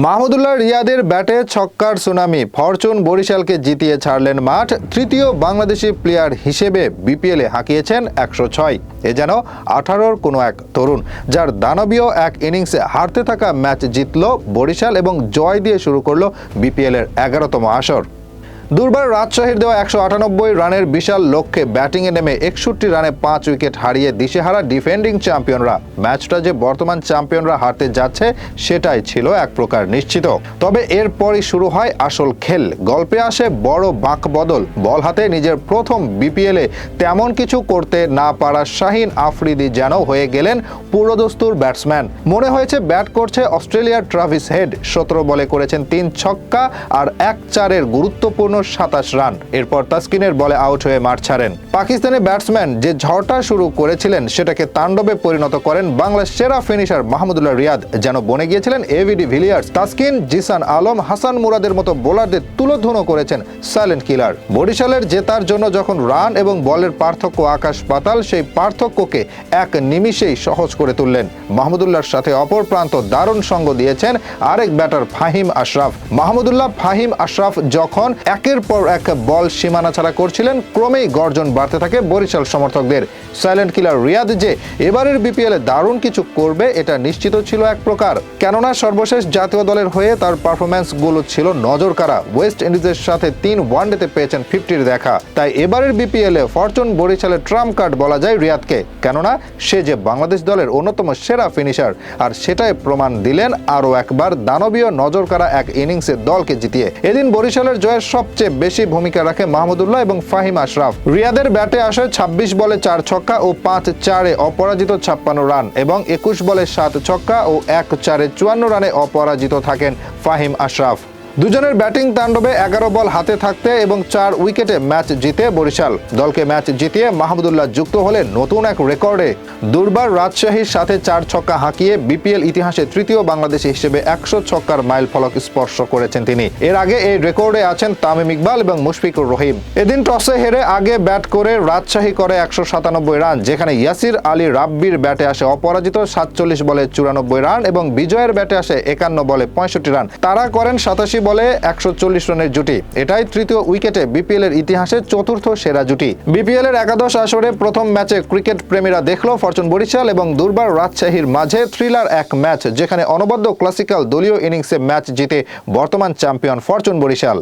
মাহমুদুল্লাহ রিয়াদের ব্যাটে ছক্কার tsunami. Fortune বরিশালকে জিতিয়ে ছাড়লেন মাঠ। তৃতীয় বাংলাদেশি প্লেয়ার হিসেবে বিপিএলে হাঁকিয়েছেন একশো ছয়। এ যেন আঠারোর কোনো এক তরুণ, যার দানবীয় এক ইনিংসে হারতে থাকা ম্যাচ জিতল বরিশাল এবং জয় দিয়ে শুরু করল বিপিএলের এগারোতম আসর। দুর্বার রাজশাহীর দেওয়া একশো আটানব্বই রানের বিশাল লক্ষ্যে ব্যাটিংয়ে নেমে একষট্টি রানে পাঁচ উইকেট হারিয়ে দিশেহারা ডিফেন্ডিং চ্যাম্পিয়নরা। ম্যাচটা যে বর্তমান চ্যাম্পিয়নরা হারতে যাচ্ছে, সেটাই ছিল এক প্রকার নিশ্চিত। তবে এরপরই শুরু হয় আসল খেল। গল্পে আসে বড় বাঁক বদল। বল হাতে নিজের প্রথম বিপিএলে তেমন কিছু করতে না পারা শাহিন আফ্রিদি যেন হয়ে গেলেন পুরোদস্তুর ব্যাটসম্যান। মনে হয়েছে ব্যাট করছে অস্ট্রেলিয়ার ট্রাভিস হেড। সতেরো বলে করেছেন তিন ছক্কা আর এক চারের গুরুত্বপূর্ণ সাতাশ রান। এরপর তাসকিনের বলে আউট হয়ে মাঠ ছাড়েন। পাকিস্তানি ব্যাটসম্যান যে ঝড়টা শুরু করেছিলেন, সেটাকে তাণ্ডবে পরিণত করেন বাংলার সেরা ফিনিশার মাহমুদুল্লাহ রিয়াদ। যেন বনে গিয়েছিলেন A B de Villiers. Taskin, Jishan Alam, Hasan মুরাদের মতো বোলারদের তুলোধুনো করেছেন সাইলেন্ট কিলার বরিশালের জেতার জন্য যখন রান এবং বলের পার্থক্য আকাশ পাতাল, সেই পার্থক্যকে এক নিমিষেই সহজ করে তুললেন। মাহমুদুল্লাহর সাথে অপর প্রান্ত দারুণ সঙ্গ দিয়েছেন আরেক ব্যাটার ফাহিম আশরাফ। মাহমুদুল্লাহ ফাহিম আশরাফ যখন একের পর এক বল সীমানা ছাড়া করছিলেন, ক্রমেই গর্জন বাড়তে থাকে বরিশাল সমর্থকদের। সাইলেন্ট কিলার রিয়াদ যে এবারের বিপিএলে দারুণ কিছু করবে, এটা নিশ্চিত ছিল এক প্রকার। কেননা সর্বশেষ জাতীয় দলের হয়ে তার পারফরম্যান্সগুলো ছিল নজর কাড়া ওয়েস্ট ইন্ডিজের সাথে তিন ওয়ানডেতে পেয়েছেন ফিফটির দেখা। তাই এবারের বিপিএলে ফরচুন বরিশালের ট্রাম্প কার্ড বলা যায় রিয়াদকে। কেননা সে যে বাংলাদেশ দলের অন্যতম সেরা ফিনিশার আর সেটাই প্রমাণ দিলেন আরও একবার দানবীয় নজর কাড়া এক ইনিংসে দলকে জিতিয়ে। এদিন বরিশালের জয়ের সবচেয়ে বেশি ভূমিকা রাখে মাহমুদুল্লাহ এবং ফাহিম আশরাফ। রিয়াদের ব্যাটে আসে ছাব্বিশ বলে চার ছক্কা ও পাঁচ চারে অপরাজিত ছাপ্পান্ন রান এবং একুশ বলে সাত ছক্কা ও এক চারে চুয়ান্ন রানে অপরাজিত থাকেন ফাহিম আশরাফ। দুজনের ব্যাটিং তাণ্ডবে এগারো বল হাতে থাকতে এবং চার উইকেটে ম্যাচ জিতে বরিশাল। দলকে ম্যাচ জিতিয়ে মাহমুদুল্লাহ যুক্ত হলেন নতুন এক রেকর্ডে দুর্বার রাজশাহীর সাথে চার ছক্কা হাঁকিয়ে বিপিএল ইতিহাসে তৃতীয় বাংলাদেশি হিসেবে একশো ছক্কার মাইল ফলক স্পর্শ করেছেন তিনি। এর আগে এই রেকর্ডে আছেন তামিম ইকবাল এবং মুশফিকুর রহিম। এদিন টসে হেরে আগে ব্যাট করে রাজশাহী করে একশো সাতানব্বই রান, যেখানে ইয়াসির আলী রাব্বির ব্যাটে আসে অপরাজিত সাতচল্লিশ বলে চুরানব্বই রান এবং বিজয়ের ব্যাটে আসে একান্ন বলে পঁয়ষট্টি রান। তারা করেন সাতাশি বলে একশো চল্লিশ রানের জুটি। এটাই তৃতীয় উইকেটে বিপিএল এর ইতিহাসে চতুর্থ সেরা জুটি। বিপিএল এর একাদশ আসরে প্রথম ম্যাচে ক্রিকেট প্রেমীরা দেখল ফরচুন বরিশাল এবং দুর্বার রাজশাহীর মাঝে থ্রিলার এক ম্যাচ, যেখানে অনবদ্য ক্লাসিক্যাল দলীয় ইনিংসে ম্যাচ জিতে বর্তমান চ্যাম্পিয়ন ফরচুন বরিশাল।